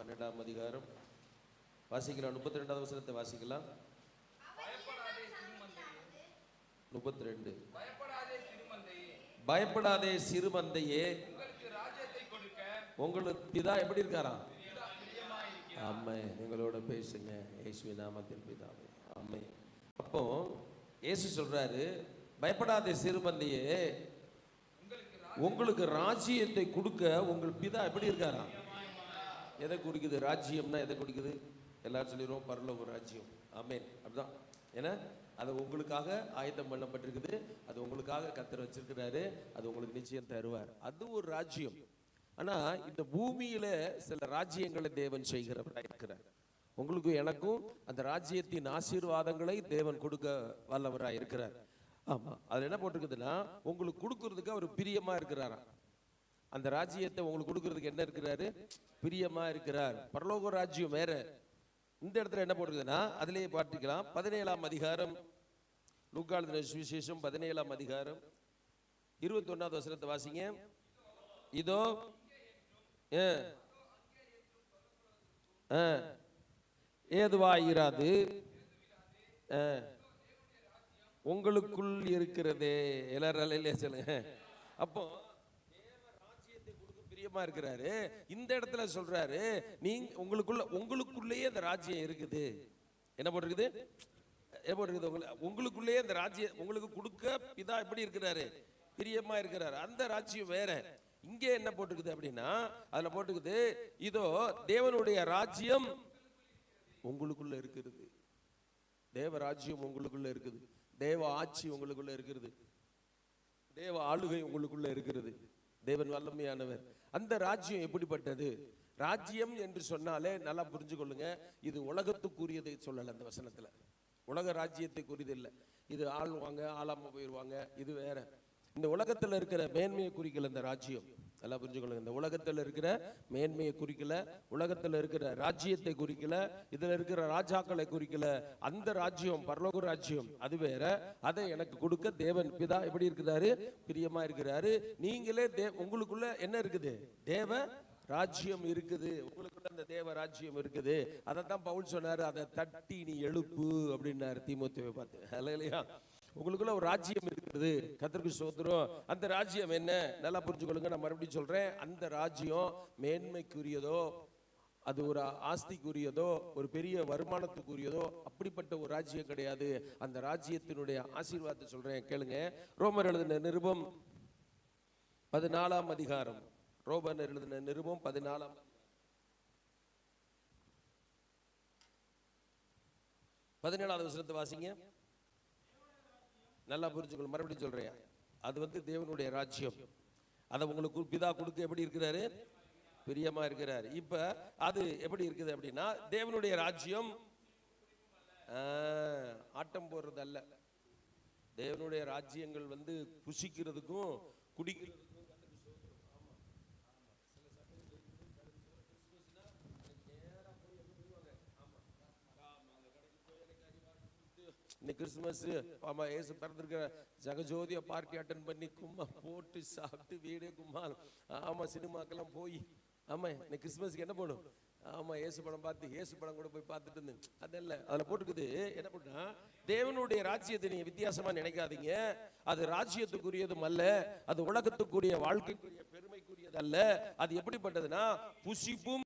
பன்னெண்டாம் அதிகாரம். வாசிக்கலாம். முப்பத்தி ரெண்டாவது வசனத்தை வாசிக்கலாம். முப்பத்தி ரெண்டு பயப்படாதே சிறுமந்தையே. உங்களுக்கு ராஜ்யத்தை கொடுக்க உங்களுக்கு பிதா எப்படி இருக்காராம் ஆமை எங்களோட பேசுங்க. இயேசுவி நாமத்தில் பிதாவே. ஆமை அப்போ இயேசு சொல்றாரு பயப்படாதே சிறுமந்தையே. உங்களுக்கு உங்களுக்கு ராஜ்யத்தை கொடுக்க உங்கள் பிதா எப்படி இருக்காராம் எதை குறிக்குது ராஜ்யம்னா எதை குறிக்குது எல்லாரும் சொல்லிடுவோம் பரலோக ராஜ்யம். ஆமேன். அப்படிதான். ஏன்னா அது உங்களுக்காக ஆயத்தம் பண்ணப்பட்டிருக்குது. அது உங்களுக்காக கத்தர் வச்சிருக்கிறாரு. அது உங்களுக்கு நிச்சயம் தருவார். அது ஒரு ராஜ்யம். ஆனா இந்த பூமியில சில ராஜ்யங்களை தேவன் செய்கிறவராக இருக்கிறார். உங்களுக்கும் எனக்கும் அந்த ராஜ்யத்தின் ஆசீர்வாதங்களை தேவன் கொடுக்க வல்லவராக இருக்கிறார். ஆமா. அதுல என்ன போட்டிருக்குதுன்னா உங்களுக்கு கொடுக்கறதுக்கு அவர் பிரியமா இருக்கிறாராம். அந்த ராஜ்யத்தை உங்களுக்கு கொடுக்கறதுக்கு என்ன இருக்கிறாரு? பிரியமா இருக்கிறார். பரலோக ராஜ்யம் வேற. இந்த இடத்துல என்ன போட்டிருக்குதுன்னா அதிலேயே பார்த்துக்கலாம். பதினேழாம் அதிகாரம். லூக்காளுதின சுவிசேஷம் பதினேழாம் அதிகாரம். இருபத்தி ஒன்றாவது வசனத்தை வாசிங்க. இதோ ஏதுவாயிராது உங்களுக்குள் இருக்கிறதே. எல்லாரும் சொல்லுங்க? அப்போ பிரியமா இருக்கிறாரு. இந்த இடத்துல சொல்றாரு நீங்க உங்களுக்குள்ள உங்களுக்குள்ளேயே அந்த ராஜ்யம் இருக்குது. என்ன போட்டிருக்குது? என்ன போட்டிருக்குது? உங்களுக்குள்ளேயே அந்த ராஜ்யம் உங்களுக்கு கொடுக்க பிதா எப்படி இருக்கிறாரு. பிரியமா இருக்கிறாரு. அந்த ராஜ்யம் வேற. இங்கே என்ன போட்டுக்குது அப்படின்னா அதுல போட்டுக்குது இதோ தேவனுடைய ராஜ்யம் உங்களுக்குள்ள இருக்கிறது தேவ ராஜ்யம் உங்களுக்குள்ள இருக்குது. தேவ ஆட்சி உங்களுக்குள்ள இருக்கிறது தேவ ஆளுகை உங்களுக்குள்ள இருக்கிறது தேவன் வல்லமையானவர். அந்த ராஜ்யம் எப்படிப்பட்டது? ராஜ்யம் என்று சொன்னாலே நல்லா புரிஞ்சு கொள்ளுங்க இது உலகத்துக்குரியதை சொல்லலை அந்த வசனத்துல. உலக ராஜ்யத்தை குறியது இல்லை இது ஆளுவாங்க ஆளாம போயிடுவாங்க இது வேற. இந்த உலகத்துல இருக்கிற மேன்மையை குறிக்கல இந்த ராஜ்யம். நல்லா புரிஞ்சுக்கொள்ளுங்க இந்த உலகத்தில் இருக்கிற மேன்மையை குறிக்கல உலகத்தில் இருக்கிற ராஜ்யத்தை குறிக்கல இதில் இருக்கிற ராஜாக்களை குறிக்கல அந்த ராஜ்யம் பரலோக ராஜ்யம் அது வேற. அதை எனக்கு கொடுக்க தேவன். பிதா எப்படி இருக்கிறாரு? பிரியமா இருக்கிறாரு. நீங்களே தே உங்களுக்குள்ள என்ன இருக்குது? தேவ ராஜ்யம் இருக்குது. உங்களுக்குள்ள அந்த தேவ ராஜ்யம் இருக்குது. அதை தான் பவுல் சொன்னார் அதை தட்டி நீ எழுப்பு. அப்படின்னாரு தீமோத்தேவை பார்த்து. இல்லையா உங்களுக்குள்ள ஒரு ராஜ்யம் இருக்கிறது கத்திற்கு சோதரம் அந்த ராஜ்யம் என்ன? நல்லா புரிஞ்சுக்கொள்ளுங்க நான் மறுபடியும் சொல்றேன். அந்த ராஜ்யம் மேன்மைக்குரியதோ அது ஒரு ஆஸ்திக்குரியதோ ஒரு பெரிய வருமானத்துக்குரியதோ அப்படிப்பட்ட ஒரு ராஜ்யம் கிடையாது. அந்த ராஜ்யத்தினுடைய ஆசீர்வாதத்தை சொல்றேன் கேளுங்க. ரோமர் எழுதின நிருபம் பதினாலாம் அதிகாரம். ரோமர் எழுதின நிருபம் பதினாலாம் பதினேழாவது வசனத்தை வாசிங்க. நல்லா புரிஞ்சுக்கணும் மறுபடியும் சொல்றேன். அது வந்து தேவனுடைய ராஜ்யம். அதை உங்களுக்கு பிதா கொடுக்க எப்படி இருக்கிறாரு? பிரியமா இருக்கிறாரு. இப்ப அது எப்படி இருக்குது அப்படின்னா தேவனுடைய ராஜ்யம் ஆட்டம் போடுறது அல்ல தேவனுடைய ராஜ்யங்கள் வந்து புசிக்கிறதுக்கும் குடிக்கிறதுக்கும் இன்னைக்கு கிறிஸ்துமஸ் ஆமா ஏசு பிறந்திருக்கிற ஜெகஜோதிய பார்ட்டி அட்டன் பண்ணி கும்மா போட்டு சாப்பிட்டு வீடு கும்மால் ஆமா சினிமாக்கெல்லாம் போய் ஆமா இன்னைக்கு கிறிஸ்துமஸ்க்கு என்ன போடும்? ஆமா ஏசு படம் பார்த்து ஏசு படம் கூட போய் பார்த்துட்டு இருந்தேன் அதல்ல அதில் போட்டுக்குது என்ன பண்ணா தேவனுடைய ராஜ்யத்தை நீங்க வித்தியாசமா நினைக்காதீங்க. அது ராஜ்யத்துக்குரியதும் அல்ல அது உலகத்துக்குரிய வாழ்க்கைக்குரிய பெருமைக்குரியது அல்ல அது எப்படிப்பட்டதுன்னா புசிப்பும்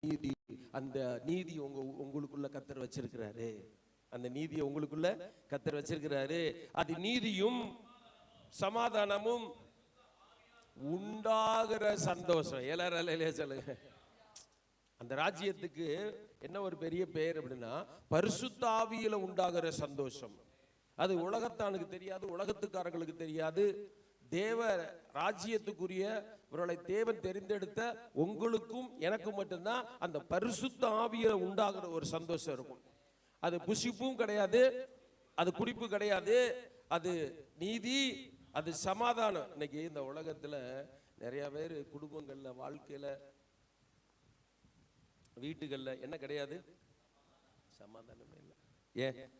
நீதி அந்த நீதி உங்க உங்களுக்குள்ள கத்தர் வச்சிருக்கிறாரு. அந்த நீதியை உங்களுக்குள்ள கத்தர் வச்சிருக்கிறாரு. அது நீதியும் சமாதானமும் உண்டாகிற சந்தோஷம். எல்லாரும் சொல்லுங்க. அந்த ராஜ்யத்துக்கு என்ன ஒரு பெரிய பெயர் அப்படின்னா பரிசுத்தாவியில உண்டாகிற சந்தோஷம். அது உலகத்தானுக்கு தெரியாது உலகத்துக்காரங்களுக்கு தெரியாது. தேவ ராஜ்யத்துக்குரிய இவர்களை தேவன் தெரிந்தெடுத்த உங்களுக்கும் எனக்கும் மட்டும்தான் அந்த பரிசுத்த ஆவியில உண்டாகிற ஒரு சந்தோஷம் இருக்கும். அது புசிப்பும் கிடையாது அது குடிப்பு கிடையாது அது நீதி அது சமாதானம். இன்னைக்கு இந்த உலகத்துல நிறைய பேர் குடும்பங்கள்ல வாழ்க்கையில வீட்டுகள்ல என்ன கிடையாது? சமாதானமே இல்லை. ஏன்?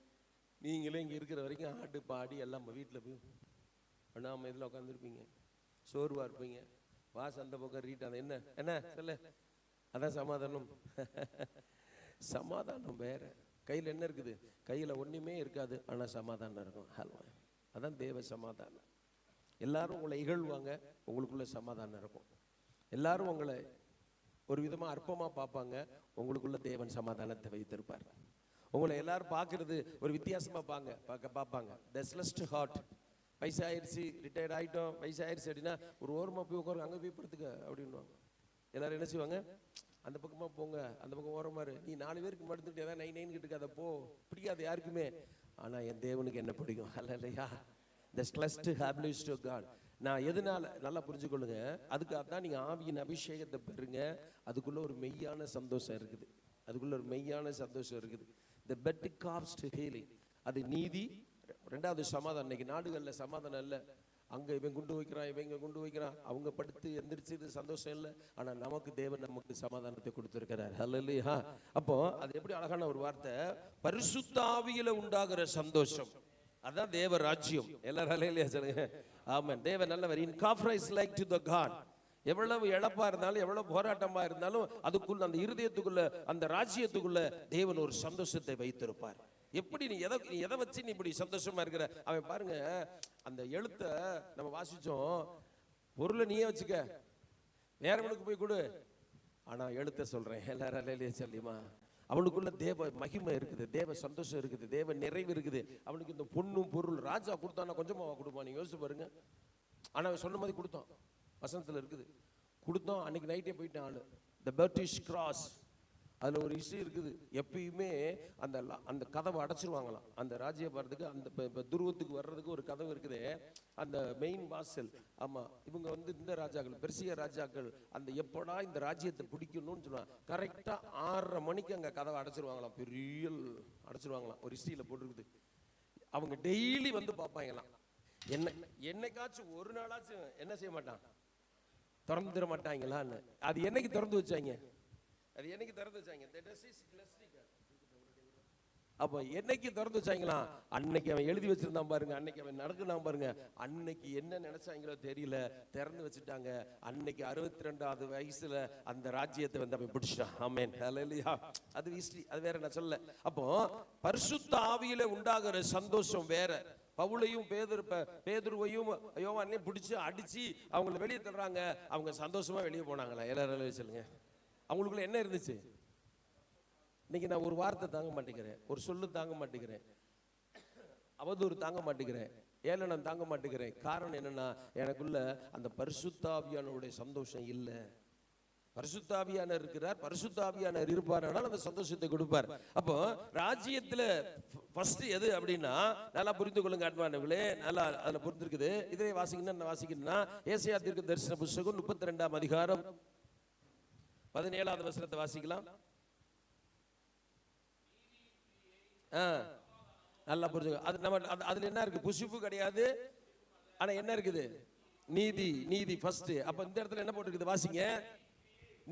நீங்களே இங்கே இருக்கிற வரைக்கும் ஆட்டு பாடி எல்லாம் வீட்டில் போய் அண்ணாம இதில் உட்காந்துருப்பீங்க சோர்வாக இருப்பீங்க. வாஸ் அந்த பக்கம் ரீட் அது என்ன? என்ன? சொல்லு. அதான் சமாதானம். சமாதானம் வேற. கையில் என்ன இருக்குது? கையில் ஒன்றுமே இருக்காது. ஆனால் சமாதானம் இருக்கும். ஹலோ. அதான் தேவ சமாதானம். எல்லாரும் உங்களை இகழ்வாங்க. உங்களுக்குள்ள சமாதானம் இருக்கும். எல்லாரும் உங்களை ஒரு விதமாக அற்பமாக பார்ப்பாங்க. உங்களுக்குள்ள தேவன் சமாதானத்தை வைத்திருப்பார். உங்களை எல்லாரும் பார்க்கறது ஒரு வித்தியாசமாக பாங்க பார்க்க பார்ப்பாங்க. த ஸ்லஸ்ட் ஹார்ட் வயசாயிருச்சு ரிட்டையர்ட் ஆகிட்டோம் வயசாயிருச்சு அப்படின்னா ஒரு ஓரமாக போய் உட்காருங்க அங்கே போய் படுத்துக்க அப்படின்வாங்க எல்லாரும் என்ன செய்வாங்க? அந்த பக்கமாக போங்க அந்த பக்கம் ஓரமா இரு. நீ நாலு பேருக்கு படுத்துட்டு ஏதாவது நைன் நைன் கிட்ட அதை போ. பிடிக்காது யாருக்குமே. ஆனால் என் தேவனுக்கு என்ன பிடிக்கும்? அல்ல இல்லையா த ஸ்லஸ்ட் ஹாப்லிஸ் டு காட் நான் எதனால நல்லா புரிஞ்சுக்கொள்ளுங்க. அதுக்காக தான் நீங்கள் ஆவியின் அபிஷேகத்தை பெறுங்க. அதுக்குள்ளே ஒரு மெய்யான சந்தோஷம் இருக்குது. அதுக்குள்ளே ஒரு மெய்யான சந்தோஷம் இருக்குது. The bed cops to healing அது நீதி ரெண்டாவது சமாதானம் இன்னைக்கு நாடுகளில் சமாதானம் இல்லை. அங்கே இவன் குண்டு வைக்கிறான் இவன் குண்டு வைக்கிறான். அவங்க படுத்து எந்திரிச்சது சந்தோஷம் இல்லை. ஆனால் நமக்கு தேவன் நமக்கு சமாதானத்தை கொடுத்துருக்கிறார். ஹalleluya அப்போ அது எப்படி அழகான ஒரு வார்த்தை? பரிசுத்தாவியில் உண்டாகிற சந்தோஷம். அதான் தேவ ராஜ்யம். எல்லாரும் இல்லையா சொல்லுங்க. ஆமாம் தேவ நல்லவர். இன் காஃப்ரைஸ் லைக் டு த காட் எவ்வளவு இழப்பா இருந்தாலும் எவ்வளவு போராட்டமா இருந்தாலும் அதுக்குள்ள அந்த இருதயத்துக்குள்ள அந்த ராஜ்யத்துக்குள்ள தேவன் ஒரு சந்தோஷத்தை வைத்திருப்பார். எப்படி நீ எதை நீ எதை வச்சு நீ இப்படி சந்தோஷமா இருக்கிற? அவன் பாருங்க அந்த எழுத்தை நம்ம வாசிச்சோம். பொருளை நீயே வச்சுக்க. வேறவனுக்கு போய் கொடு. ஆனா எழுத்த சொல்றேன். எல்லாரும் அலையிலேயே சொல்லியுமா அவனுக்குள்ள தேவ மகிமை இருக்குது தேவ சந்தோஷம் இருக்குது தேவ நிறைவு இருக்குது. அவனுக்கு இந்த பொண்ணும் பொருள் ராஜா கொடுத்தானா கொஞ்சமாவா கொடுப்பான். நீங்க யோசிச்சு பாருங்க. ஆனா அவன் சொன்ன மாதிரி கொடுத்தான். வசனத்தில் இருக்குது. கொடுத்தோம் அன்னைக்கு நைட்டே போயிட்டான் ஆளு. த பர்டிஷ் கிராஸ் அதில் ஒரு இஷ்யூ இருக்குது. எப்பயுமே அந்த அந்த கதவை அடைச்சிருவாங்களாம். அந்த ராஜ்யபாரத்துக்கு அந்த இப்போ துருவத்துக்கு வர்றதுக்கு ஒரு கதவு இருக்குது. அந்த மெயின் வாசல் ஆமாம் இவங்க வந்து இந்த ராஜாக்கள் பெர்சிய ராஜாக்கள் அந்த எப்படா இந்த ராஜ்யத்தை பிடிக்கணும்னு சொல்லுவாங்க. கரெக்டாக ஆறரை மணிக்கு அங்கே கதவை அடைச்சிருவாங்களாம். பெரிய அடைச்சிருவாங்களாம். ஒரு ஹிஸ்டரியில போட்டிருக்குது. அவங்க டெய்லி வந்து பார்ப்பாங்களாம். என்ன என்னைக்காச்சும் ஒரு நாளாச்சும் என்ன செய்ய மாட்டான்? திறந்து தர மாட்டாங்களான்னு. அது என்னைக்கு திறந்து வச்சாங்க? அது என்னைக்கு திறந்து வச்சாங்க? The அப்ப என்னைக்கு திறந்து வச்சாங்களாம் அன்னைக்கு அவன் எழுதி வச்சிருந்தான் பாருங்க அன்னைக்கு அவன் நடக்குனான் பாருங்க. அன்னைக்கு என்ன நினைச்சாங்களோ தெரியல திறந்து வச்சுட்டாங்க. அன்னைக்கு அறுபத்தி ரெண்டாவது வயசுல அந்த ராஜ்யத்தை வந்து அவன் பிடிச்சிட்டான். ஆமென் அது ஹிஸ்டரி அது வேற நான் சொல்ல அப்போ பரிசுத்த ஆவியில உண்டாகிற சந்தோஷம் வேற. பவுலையும் பேதர் பேதுருவையும் பேதுருவையும் யோவானையும் பிடிச்சி அடிச்சு அவங்கள வெளியே தள்ளுறாங்க. அவங்க சந்தோஷமா வெளியே போனாங்களா? எல்லாரும் சொல்லுங்க. அவங்களுக்குள்ள என்ன இருந்துச்சு? இன்னைக்கு நான் ஒரு வார்த்தை தாங்க மாட்டேங்கிறேன். ஒரு சொல்லு தாங்க மாட்டேங்கிறேன். அவதூறு தாங்க மாட்டேங்கிறேன். ஏளனம் தாங்க மாட்டேங்கிறேன். காரணம் என்னன்னா எனக்குள்ள அந்த பரிசுத்தாவியானவருடைய சந்தோஷம் இல்லை. பரிசுத்தாவியானர் இருக்கிறார். பரிசுத்தாவியானர் இருப்பார் ஆனால் அந்த சந்தோஷத்தை கொடுப்பார். அப்போ ராஜ்யத்தில் ஃபர்ஸ்ட் எது அப்படின்னா நல்லா புரிந்து கொள்ளுங்க அன்பானவர்களே நல்லா அதில் புரிந்துருக்குது இதே வாசிக்கணும் என்ன வாசிக்கணும்னா ஏசியா தீர்க்க தரிசன புஸ்தகம் முப்பத்தி ரெண்டாம் அதிகாரம். பதினேழாவது வசனத்தை வாசிக்கலாம். ஆ நல்லா புரிஞ்சுங்க அது நம்ம அது- என்ன இருக்குது புசிப்பு கிடையாது. ஆனா என்ன இருக்குது? நீதி நீதி ஃபஸ்ட்டு அப்போ இந்த இடத்துல என்ன போட்டிருக்குது? வாசிங்க.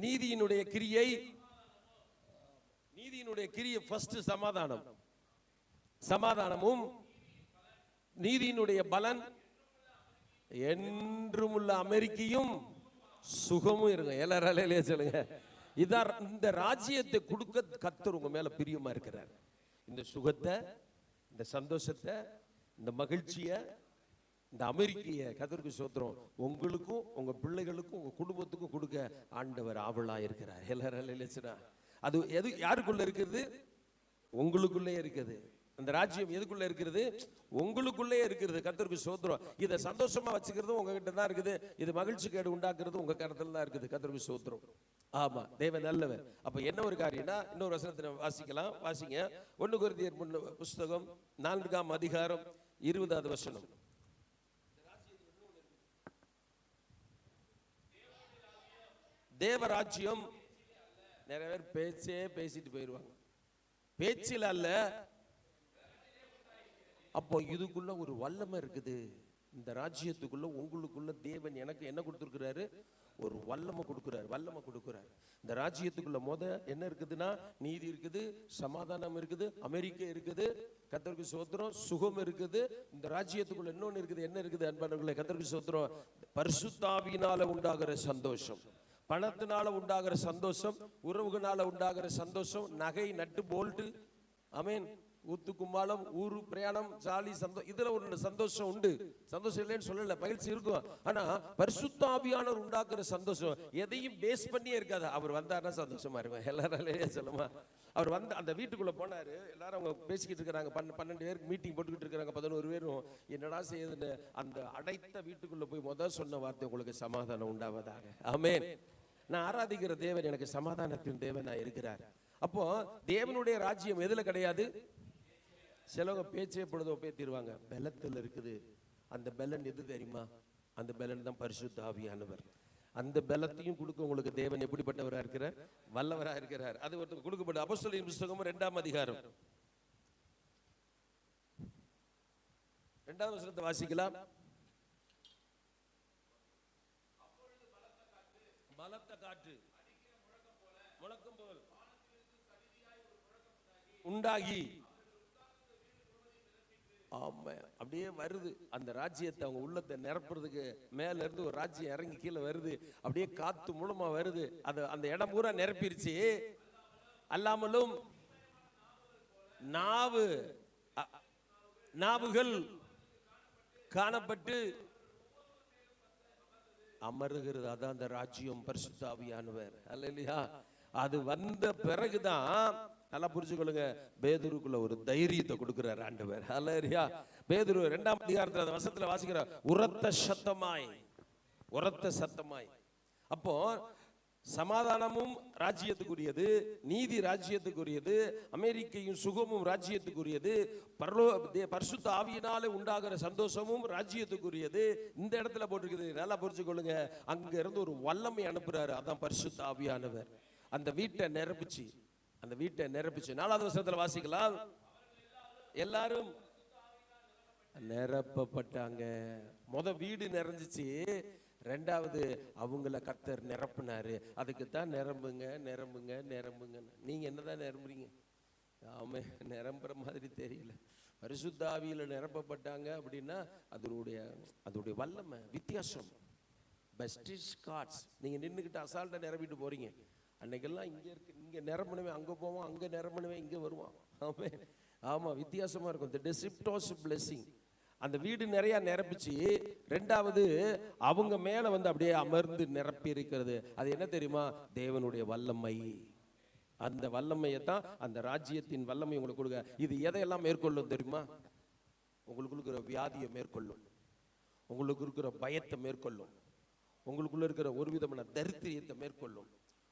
நீதியினுடைய கிரியை நீதியினுடைய கிரியை ஃபர்ஸ்ட் சமாதானம். சமாதானமும் நீதியினுடைய பலன் என்றும் உள்ள அமெரிக்கையும் சுகமும் இருங்க. எல்லாரும் அலையிலேயே சொல்லுங்க. இதான் இந்த ராஜ்யத்தை கொடுக்க கத்தர் உங்க மேல பிரியமா இருக்கிறார். இந்த சுகத்தை இந்த சந்தோஷத்தை இந்த மகிழ்ச்சியை இந்த அமெரிக்கைய கதற்கு சோத்திரம். உங்களுக்கும் உங்க பிள்ளைகளுக்கும் உங்க குடும்பத்துக்கும் கொடுக்க ஆண்டவர் ஆவலா இருக்கிறார். எல்லாரும் அலையிலே அது எது யாருக்குள்ள இருக்குது உங்களுக்குள்ளே இருக்குது. அந்த ராஜ்யம் எதுக்குள்ள இருக்கிறது? உங்களுக்குள்ளே இருக்கிறது. கத்தருக்கு சோத்திரம் இதை சந்தோஷமா வச்சுக்கிறது உங்ககிட்ட தான் இருக்குது. இது மகிழ்ச்சி கேடு உண்டாக்குறது உங்க கருத்துல தான் இருக்குது. கத்தருக்கு சோத்திரம் ஆமா தேவன் நல்லவர். அப்ப என்ன ஒரு காரியம்னா இன்னொரு வசனத்தை வாசிக்கலாம். வாசிங்க. ஒண்ணு குருதியர் முன்ன புஸ்தகம் நான்காம் அதிகாரம் இருபதாவது வசனம். தேவராஜ்யம் நிறைய பேர் பேச்சே பேசிட்டு போயிடுவாங்க பேச்சில் அல்ல அப்போ இதுக்குள்ள ஒரு வல்லமை இருக்குது. இந்த ராஜ்யத்துக்குள்ள உங்களுக்குள்ள தேவன் எனக்கு என்ன கொடுத்துருக்கிறாரு? ஒரு வல்லமை கொடுக்குறாரு வல்லமை கொடுக்குறாரு. இந்த ராஜ்யத்துக்குள்ள மொத என்ன இருக்குதுன்னா நீதி இருக்குது சமாதானம் இருக்குது அமெரிக்கா இருக்குது கத்தருக்கு சோத்திரம் சுகம் இருக்குது. இந்த ராஜ்யத்துக்குள்ள இன்னொன்னு இருக்குது என்ன இருக்குது அன்பானவர்களே கத்தருக்கு சோத்திரம்? பரிசுத்தாவியினால உண்டாகிற சந்தோஷம். பணத்தினால உண்டாகிற சந்தோஷம் உறவுகளால உண்டாகிற சந்தோஷம் நகை நட்டு போல்ட்டு. அமேன் ஊத்து கும்பாலம் ஊரு பிரயாணம் ஜாலி சந்தோ இதுல ஒரு சந்தோஷம் உண்டு. சந்தோஷம் இல்லைன்னு சொல்லல பயிற்சி இருக்கும். ஆனா பரிசுத்தாபியானவர் உண்டாக்குற சந்தோஷம் எதையும் பேஸ் பண்ணியே இருக்காது. அவர் வந்தாருன்னா சந்தோஷமா இருக்கும். எல்லாராலையும் சொல்லுமா? அவர் வந்து அந்த வீட்டுக்குள்ள போனாரு. எல்லாரும் அவங்க பேசிக்கிட்டு இருக்கிறாங்க. பன் பன்னெண்டு பேருக்கு மீட்டிங் போட்டுக்கிட்டு இருக்கிறாங்க. பதினோரு பேரும். என்னடா செய்யுதுன்னு அந்த அடைத்த வீட்டுக்குள்ள போய் முதல் சொன்ன வார்த்தை உங்களுக்கு சமாதானம் உண்டாவதாக. ஆமென். நான் ஆராதிக்கிற தேவன் எனக்கு சமாதானத்தின் தேவன் நான் இருக்கிறார். அப்போ தேவனுடைய ராஜ்யம் எதுல கிடையாது? சிலவங்க பேச்சே பொழுதோ பேத்திடுவாங்க பலத்தில் இருக்குது. அந்த பலன் எது தெரியுமா? அந்த பலன் தான் பரிசுத்த ஆவியானவர். அந்த பலத்தையும் கொடுக்க உங்களுக்கு தேவன் எப்படிப்பட்டவரா இருக்கிறார் வல்லவரா இருக்கிறார். அது ஒருத்தர் கொடுக்கப்பட்ட அப்போஸ்தலரின் புஸ்தகம் இரண்டாம் அதிகாரம். இரண்டாவது வசனத்தை வாசிக்கலாம். பலத்த காற்று. முழக்கம் போல். உண்டாகி. ஆமா. அப்படியே வருது. அந்த ராஜ்யத்தை அவங்க உள்ளத்தை நிரப்புறதுக்கு மேல இருந்து ஒரு ராஜ்யம் இறங்கி கீழே வருது. அப்படியே காத்து மூலமா வருது. அது அந்த இடம் பூரா நிரப்பிருச்சு. அல்லாமலும் நாவு நாவுகள் காணப்பட்டு அமருகிறது. அதான் அந்த ராஜ்யம் பரிசுத்தாவியானவர் அல்ல அல்லையா அது வந்த பிறகுதான் நல்லா புரிஞ்சுக்கொள்ளுங்க பேதுருக்குள்ள ஒரு தைரியத்தை கொடுக்கிறார் ஆண்டவர். அலரியா பேதுரு இரண்டாம் அதிகாரத்தில் அந்த வசத்துல வாசிக்கிறார் உரத்த சத்தமாய் உரத்த சத்தமாய். அப்போ சமாதானமும் ராஜ்யத்துக்குரியது நீதி ராஜ்யத்துக்குரியது அமெரிக்கையும் சுகமும் ராஜ்யத்துக்குரியது பரலோ தே- பரிசுத்த ஆவியினாலே உண்டாகிற சந்தோஷமும் ராஜ்யத்துக்குரியது. இந்த இடத்துல போட்டிருக்குது நல்லா புரிஞ்சுக்கொள்ளுங்க. அங்க இருந்து ஒரு வல்லமை அனுப்புறாரு அதான் பரிசுத்த ஆவியானவர். அந்த வீட்டை நிரப்பிச்சு அந்த வீட்டை நிரப்பிச்சு. நாலாவது வருஷத்துல வாசிக்கலாம். எல்லாரும் நிரப்பப்பட்டாங்க. முத வீடு நிறைஞ்சிச்சு ரெண்டாவது அவங்கள கத்தர் நிரப்புனாரு. அதுக்கு தான் நிரம்புங்க நிரம்புங்க நிரம்புங்க. நீங்க என்னதான் நிரம்புறீங்க? ஆமே நிரம்புற மாதிரி தெரியல. பரிசுத்தாவியில் நிரப்பப்பட்டாங்க அப்படின்னா அதனுடைய அதனுடைய வல்லமை வித்தியாசம். பெஸ்டிஷ் கார்ட்ஸ் நீங்க நின்றுக்கிட்டு அசால்ட்டாக நிரம்பிட்டு போறீங்க. அன்னைக்கெல்லாம் இங்கே இருக்கு. இங்கே நிரம்பணுவே அங்கே போவோம் அங்கே நிரம்பணுவே இங்கே வருவான். ஆமாம் ஆமா வித்தியாசமா இருக்கும். இந்த டெசிப்டோஸ் blessing. அந்த வீடு நிறையா நிரப்பிச்சு ரெண்டாவது அவங்க மேலே வந்து அப்படியே அமர்ந்து நிரப்பி இருக்கிறது. அது என்ன தெரியுமா? தேவனுடைய வல்லமை. அந்த வல்லமையை தான் அந்த ராஜ்யத்தின் வல்லமை உங்களுக்கு கொடுக்க இது எதையெல்லாம் மேற்கொள்ளும் தெரியுமா? உங்களுக்கு இருக்கிற வியாதியை மேற்கொள்ளும். உங்களுக்கு இருக்கிற பயத்தை மேற்கொள்ளும். உங்களுக்குள்ள இருக்கிற ஒரு விதமான தரித்திரியத்தை மேற்கொள்ளும்.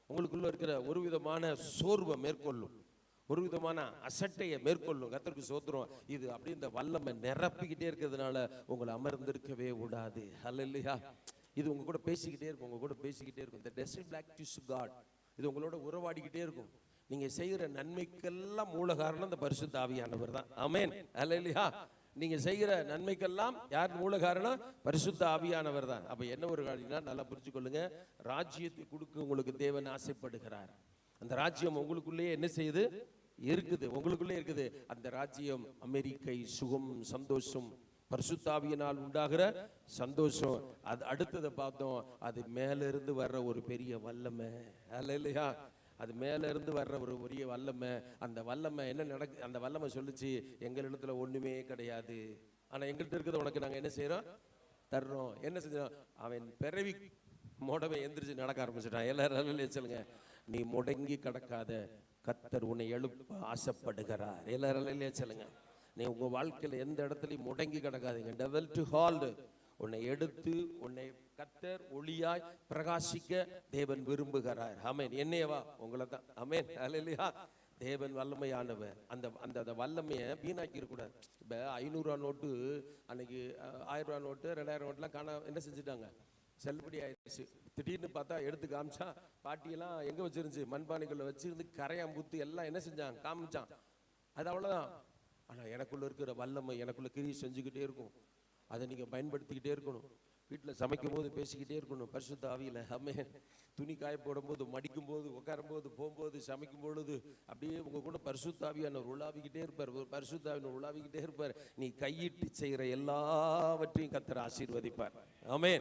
உங்களுக்குள்ள இருக்கிற ஒரு விதமான சோர்வை மேற்கொள்ளும். ஒரு விதமான அசட்டையை மேற்கொள்ளும். கத்தருக்கு சோத்துரும். இது அப்படி இந்த வல்லமை நிரப்பிக்கிட்டே இருக்கிறதுனால உங்களை அமர்ந்திருக்கவே விடாது அல்ல இல்லையா இது உங்க கூட பேசிக்கிட்டே இருக்கும். உங்க கூட பேசிக்கிட்டே இருக்கும். இந்த டெஸ்ட் பிளாக் காட் இது உங்களோட உறவாடிக்கிட்டே இருக்கும். நீங்க செய்கிற நன்மைக்கெல்லாம் மூல காரணம் இந்த பரிசுத்த ஆவியானவர் தான். அமென் அல்ல இல்லையா நீங்கள் செய்கிற நன்மைக்கெல்லாம் யார் மூல காரணம் பரிசுத்த ஆவியானவர் தான். அப்போ என்ன ஒரு காரியம்னா நல்லா புரிஞ்சுக்கொள்ளுங்க. ராஜ்யத்தை கொடுக்க உங்களுக்கு தேவன் ஆசைப்படுகிறார். அந்த ராஜ்யம் உங்களுக்குள்ளேயே என்ன செய்யுது? இருக்குது. உங்களுக்குள்ளே இருக்குது. அந்த ராஜ்யம் அமெரிக்கை சுகம் சந்தோஷம் பரிசுத்தாவியினால் உண்டாகிற சந்தோஷம். அது அடுத்ததை பார்த்தோம். அது மேலிருந்து வர்ற ஒரு பெரிய வல்லமை. அல்ல இல்லையா அது மேலேருந்து வர்ற ஒரு பெரிய வல்லமை. அந்த வல்லமை என்ன நடக்கு அந்த வல்லமை சொல்லிச்சு எங்களிடத்துல ஒன்றுமே கிடையாது. ஆனால் எங்கள்கிட்ட இருக்கிறத உனக்கு நாங்கள் என்ன செய்கிறோம் தர்றோம். என்ன செஞ்சோம்? அவன் பிறவி மோடவை எந்திரிச்சு நடக்க ஆரம்பிச்சிட்டான். எல்லாரும் அல்லையா சொல்லுங்க நீ முடங்கி கிடக்காத. கத்தர் உன்னை எழுப்ப ஆசைப்படுகிறார். எல்லாரும் இல்லையா சொல்லுங்க நீ உங்கள் வாழ்க்கையில் எந்த இடத்துலையும் முடங்கி கிடக்காதீங்க. டெவல் டு ஹால்டு உன்னை எடுத்து உன்னை கத்தர் ஒளியாய் பிரகாசிக்க தேவன் விரும்புகிறார். அமேன் என்னையவா உங்களை தான். அமேன் அலையா தேவன் வல்லமையானவர். அந்த அந்த அந்த வல்லமையை வீணாக்கிடக்கூடாது. கூடாது இப்போ ஐநூறுரூவா நோட்டு அன்னைக்கு ஆயிரரூவா ஆயிரம் ரூபா நோட்டு ரெண்டாயிரம் நோட்டுலாம் காண என்ன செஞ்சுட்டாங்க? செல்லுபடி ஆயிடுச்சு. திடீர்னு பார்த்தா எடுத்து காமிச்சா பாட்டியெல்லாம் எங்கே வச்சிருந்துச்சு? மண்பானைக்குள்ள வச்சிருந்து கரையாம் குத்து எல்லாம் என்ன செஞ்சாங்க காமிச்சான். அது அவ்வளவுதான். ஆனா எனக்குள்ளே இருக்கிற வல்லமை எனக்குள்ளே கிரியை செஞ்சுக்கிட்டே இருக்கும். அதை நீங்கள் பயன்படுத்திக்கிட்டே இருக்கணும். வீட்டில் சமைக்கும் போது பேசிக்கிட்டே இருக்கணும். பரிசுத்த ஆவியில் அம்மே துணி காய போடும்போது மடிக்கும் போது உட்காரும்போது போகும்போது சமைக்கும் பொழுது அப்படியே உங்கள் கூட பரிசுத்தாவியானவர் உலாவிக்கிட்டே இருப்பார். ஒரு பரிசுத்தாவினர் உலாவிக்கிட்டே இருப்பார். நீ கையிட்டு செய்கிற எல்லாவற்றையும் கத்தர் ஆசீர்வதிப்பார். அமே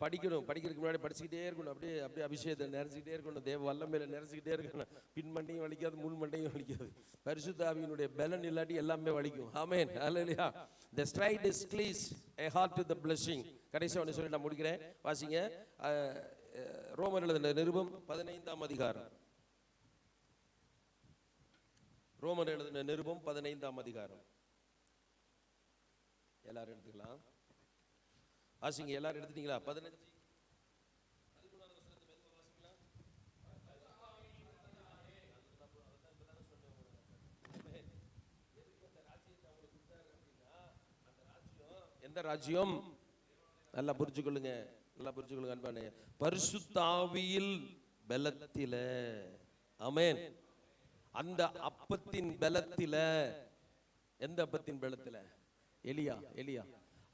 படிக்கணும் படிக்கிறதுக்கு முன்னாடி படிச்சுக்கிட்டே இருக்கணும். அப்படியே அப்படியே அபிஷேகத்தை நிறைச்சிக்கிட்டே இருக்கணும். தேவ வல்லமையில நிறைச்சிக்கிட்டே இருக்கணும். பின் மண்டையும் வலிக்காது முன் மண்டையும் வலிக்காது. பரிசுத்தாவியினுடைய பலன் இல்லாட்டி எல்லாமே வலிக்கும். ஆமேன் ஹalleluya the stride is clean a heart to the blessing கடைசி ஒன்று சொல்லி நான் முடிக்கிறேன். வாசிங்க. அஹ், ரோமர் எழுதின நிருபம் பதினைந்தாம் அதிகாரம். ரோமர் எழுதின நிருபம் பதினைந்தாம் அதிகாரம். எல்லாரும் எடுத்துக்கலாம். வாசிங்க எல்லாரும் எடுத்துட்டீங்களா? பதினஞ்சு. எந்த ராஜ்யம்? நல்லா புரிஞ்சுக்கொள்ளுங்க. நல்லா புரிஞ்சுக்கொள்ளுங்க அன்பானே. பரிசுத்தாவியில் பலத்தில. அமேன் அந்த அப்பத்தின் பலத்தில. எந்த அப்பத்தின் பலத்தில? எலியா எலியா.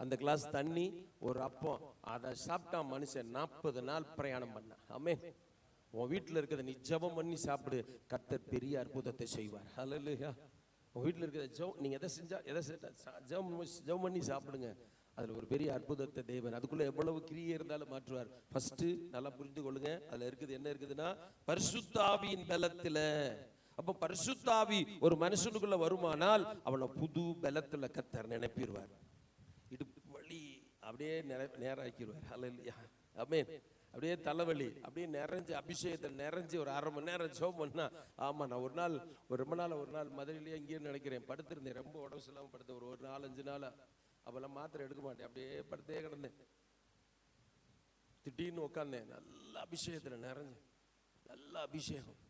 அந்த கிளாஸ் தண்ணி ஒரு அப்பம். அதை சாப்பிட்டா மனுஷன் நாற்பது நாள் பிரயாணம் பண்ண. ஆமே உன் வீட்டில் இருக்கிறத நீ ஜெபம் பண்ணி சாப்பிடு. கத்தர் பெரிய அற்புதத்தை செய்வார். ஹalleluya உன் வீட்டில் இருக்கிற ஜெபம் நீங்கள் எதை செஞ்சா எதை செஞ்சா ஜவம் ஜெபம் பண்ணி- ஜெபம் பண்ணி சாப்பிடுங்க. அதுல ஒரு பெரிய அற்புதத்தை தேவன் அதுக்குள்ள எவ்வளவு கிரியை இருந்தாலும் மாற்றுவார். ஃபர்ஸ்ட் நல்லா புரிந்து கொள்ளுங்க. அதுல இருக்குது என்ன இருக்குதுன்னா பரிசுத்தாவியின் பலத்தில். அப்போ பரிசுத்தாவி ஒரு மனுஷனுக்குள்ள வருமானால் அவனை புது பலத்தில் கத்தர் நினைப்பிடுவார் அப்படியே நிறை நேராக்கிடுவார். அலையா ஆமென் அப்படியே தலைவலி அப்படியே நிறைஞ்சு அபிஷேகத்தை நிறைஞ்சு ஒரு அரை மணி நேரம் ஜோம் பண்ணா ஆமா நான் ஒரு நாள் ஒரு ரொம்ப நாள் ஒரு நாள் மதுரையிலேயே இங்கேயே நினைக்கிறேன். படுத்திருந்தேன். ரொம்ப உடம்பு சொல்லாமல் படுத்தேன். ஒரு ஒரு நாலஞ்சு நாள். அப்பெல்லாம் மாத்திரை எடுக்க மாட்டேன். அப்படியே படுத்தே கிடந்தேன். திடீர்னு உட்காந்தேன் நல்ல அபிஷேகத்துல நிறைஞ்சு. நல்ல அபிஷேகம்.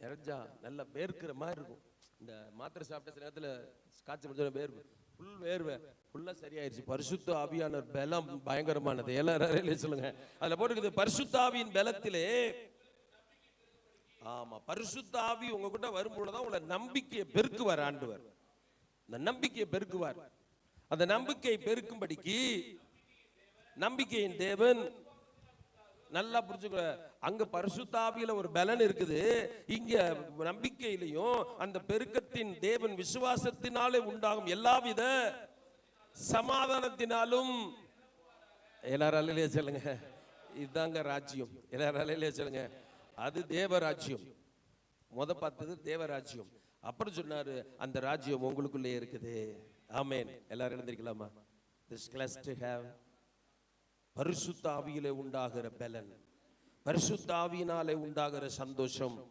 நிறைஞ்சா நல்லா வேர்க்கிற மாதிரி இருக்கும். இந்த மாத்திரை சாப்பிட்ட சில நேரத்துல காய்ச்சல் முடிஞ்ச வேர்க்கும். ஃபுல் வேர்வை. ஃபுல்லாக சரியாயிருச்சு. பரிசுத்த ஆவியான பலம் பயங்கரமானது. எல்லாரும் சொல்லுங்க. அதுல போட்டுக்குது பரிசுத்த ஆவியின் பலத்திலே ஆமா பரிசுத்த ஆவி உங்ககிட்ட வரும்பொழுது தான் உங்களை நம்பிக்கையை பெருக்குவார் ஆண்டுவர். இந்த நம்பிக்கையை பெருக்குவார். அந்த நம்பிக்கை பெருக்கும்படிக்கு நம்பிக்கையின் தேவன் நல்லா புரிஞ்சுக்க அங்க பரிசுத்தாவியில ஒரு பலன் இருக்குது. இங்க நம்பிக்கையிலையும் அந்த பெருக்கத்தின் தேவன் விசுவாசத்தினாலே உண்டாகும் எல்லாவித சமாதானத்தினாலும். எல்லாரும் சொல்லுங்க. இதுதாங்க ராஜ்யம். எல்லாரும் சொல்லுங்க. அது தேவராஜ்யம். முத பார்த்தது தேவராஜ்யம். அப்புறம் சொன்னாரு அந்த ராஜ்யம் உங்களுக்குள்ளே இருக்குது. ஆமேன். எல்லாரும் எழுந்திருக்கலாமா? திஸ் கிளாஸ் டு ஹேவ் பரிசுத்தாவியிலே உண்டாகிற பலன் பரிசுத்தாவியினாலே உண்டாகிற சந்தோஷம்.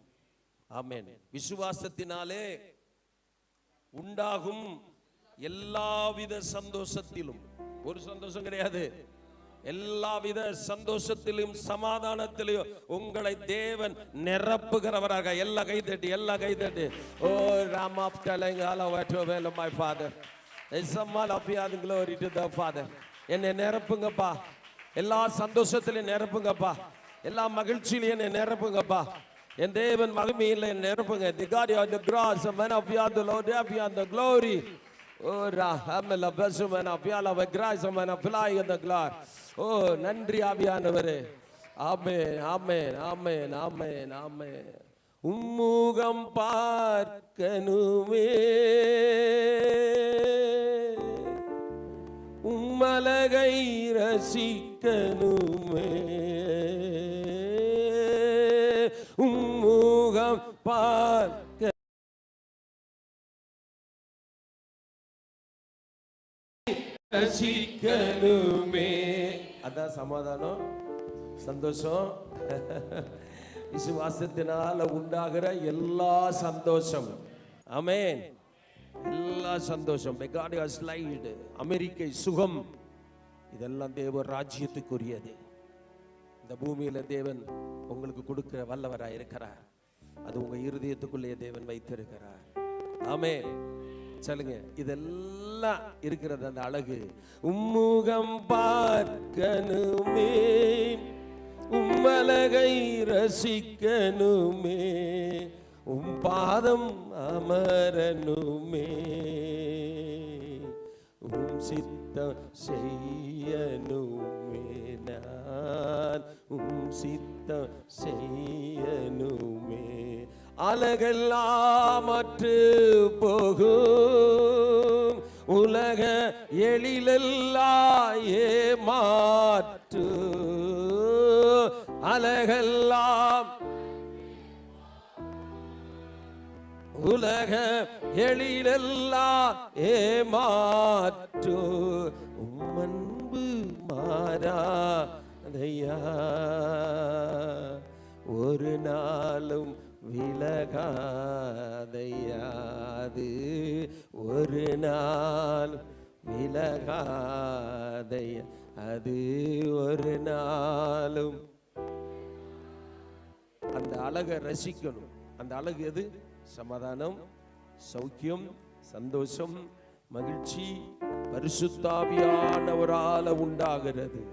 ஆமேன். விசுவாசத்தினாலே உண்டாகும் எல்லாவித சந்தோஷத்திலும். ஒரு சந்தோஷம் கிடையாது. எல்லாவித சந்தோஷத்திலும் சமாதானத்திலும் உங்களை தேவன் நிரப்புகிறவராக. எல்லா கை தட்டி எல்லா கை தட்டி. ஓ ram of telling my father சம்மால் of யாது த ஃபாதர் என்னை நிரப்புங்கப்பா. எல்லா சந்தோஷத்திலையும் நிரப்புங்கப்பா. எல்லா மகிழ்ச்சியிலையும் என்னை நிரப்புங்கப்பா. என் தேவன் மகிமையில் என்னை நிரப்புங்க. The God of the cross man of யார் தி லோட் ஆஃப் யார் தி க்ளோரி ஓ ரா ஹம்ல பசு மேன் ஆஃப் யார் ல cross man of fly the glory oh நன்றி ஆவியானவரே. ஆமென் ஆமென் ஆமென் ஆமென் ஆமென். உம்முகம் பார்க்கணுமே. உம்மலகை ரசிக்கணுமே. உம்முகம் பார்க்க ரசிக்கணுமே. அதான் சமாதானம் சந்தோஷம். விசுவாசத்தினால உண்டாகிற எல்லா சந்தோஷம் அமேன் எல்லா சந்தோஷம். மெகாடியா ஸ்லைடு அமெரிக்கை சுகம். இதெல்லாம் தேவ ராஜ்யத்துக்குரியது. இந்த பூமியில தேவன் உங்களுக்கு கொடுக்கிற வல்லவராக இருக்கிறார். அது உங்க இருதயத்துக்குள்ளேயே தேவன் வைத்திருக்கிறார். ஆமே சொல்லுங்க. இதெல்லாம் இருக்கிறது அந்த அழகு. உம்முகம் பார்க்கணுமே. உம்மலகை ரசிக்கணுமே. உம் பாதம் அமரனுமே. உம் சித்தம் செய்யனுமே நான். உம் சித்தம் செய்யனுமே அழகெல்லாம் அற்று போகும். உலக எழிலெல்லா ஏமாற்று. அழகெல்லாம் உலக எழிலெல்லாம் ஏமாற்று. உம்மன்பு மாறாதையா. ஒரு நாளும் விலகாதையாது. ஒரு நாள் விலகாதைய. அது ஒரு நாளும். அந்த அழகை ரசிக்கணும். அந்த அழகு எது? சமாதானம் சௌக்கியம் சந்தோஷம் மகிழ்ச்சி பரிசுத்தாவியானவரால உண்டாகிறது.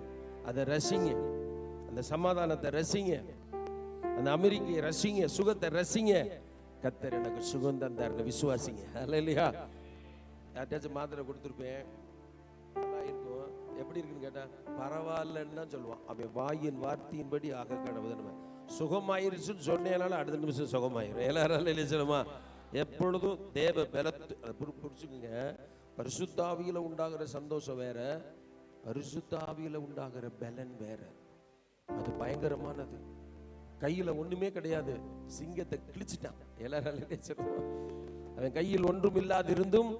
அதை ரசிங்க. அந்த சமாதானத்தை ரசிங்க. அந்த அமெரிக்க ரசிங்க. சுகத்தை ரசிங்க. கத்தர் எனக்கு சுகம் தந்தார்னு விசுவாசிங்க. அல்ல இல்லையா யார்ட்டாச்சும் மாத்திரை கொடுத்துருப்பேன். இருக்கும். எப்படி இருக்குன்னு கேட்டா பரவாயில்லன்னு தான் சொல்லுவான். அவன் வாயின் வார்த்தையின்படி ஆக கடவுது நம்ம. சுகமாயிருச்சுன்னு சொன்னேனால அடுத்த நிமிஷம் சுகமாயிரும். எல்லாரும் இல்லை சொல்லுமா எப்பொழுதும் தேவ பலத்து அதை பரிசுத்தாவியில் உண்டாகிற சந்தோஷம் வேற பரிசுத்தாவியில் உண்டாகிற பலன் வேற. அது பயங்கரமானது. கையில் ஒன்றுமே கிடையாது. சிங்கத்தை கிழிச்சிட்டான். எல்லாரும் சொல்லுவான் அவன் கையில் ஒன்றும் இல்லாதிருந்தும்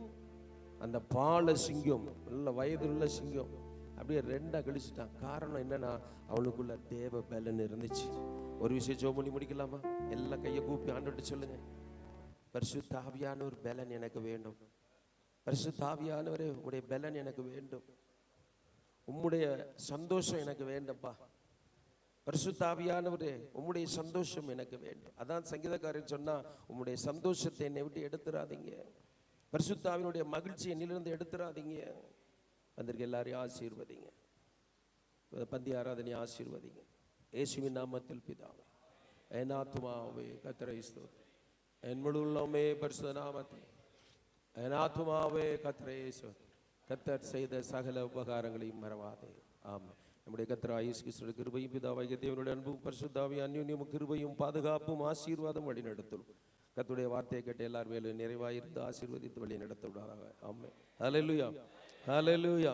அந்த பால சிங்கம் நல்ல வயதுள்ள சிங்கம் அப்படியே ரெண்டாக கழிச்சிட்டான். காரணம் என்னன்னா அவனுக்குள்ள தேவ பலன் இருந்துச்சு. ஒரு விஷயம் ஜோ பண்ணி முடிக்கலாமா? எல்லாம் கையை கூப்பி ஆண்டு சொல்லுங்க. பரிசுத்தாவியான ஒரு பலன் எனக்கு வேண்டும். பரிசுத்த ஆவியானவரே உங்களுடைய பலன் எனக்கு வேண்டும். உம்முடைய சந்தோஷம் எனக்கு வேண்டும்ப்பா பரிசுத்தாவியானவரே உம்முடைய சந்தோஷம் எனக்கு வேண்டும். அதான் சங்கீதக்காரன் சொன்னா உம்முடைய சந்தோஷத்தை என்னை விட்டு எடுத்துடாதீங்க பரிசுத்தாவினுடைய மகிழ்ச்சி என்னிலிருந்து எடுத்துடாதீங்க வந்திருக்க எல்லாரையும் ஆசீர்வதிங்க. பந்தி ஆராதனையை ஆசீர்வதிங்க. இயேசுவின் நாமத்தில் பிதாவே என் ஆத்துமாவே கத்தரை என் முழு உள்ளமே பரிசுத்த நாமத்தில் என் கத்தர் செய்த சகல உபகாரங்களையும் மறவாதே ஆமாம் நம்முடைய கத்தர் இயேசு கிறிஸ்துவின் கிருபையும் பிதாவாகிய தேவனுடைய அன்பும் பரிசுத்தாவி அந்யோன்யமும் கிருபையும் பாதுகாப்பும் ஆசீர்வாதம் வழி நடத்தும் கத்துடைய வார்த்தையை கேட்டு எல்லார் மேலும் நிறைவாயிருந்து ஆசீர்வதித்து வழி நடத்த விடாராக ஆமே ஹalleluya ஹalleluya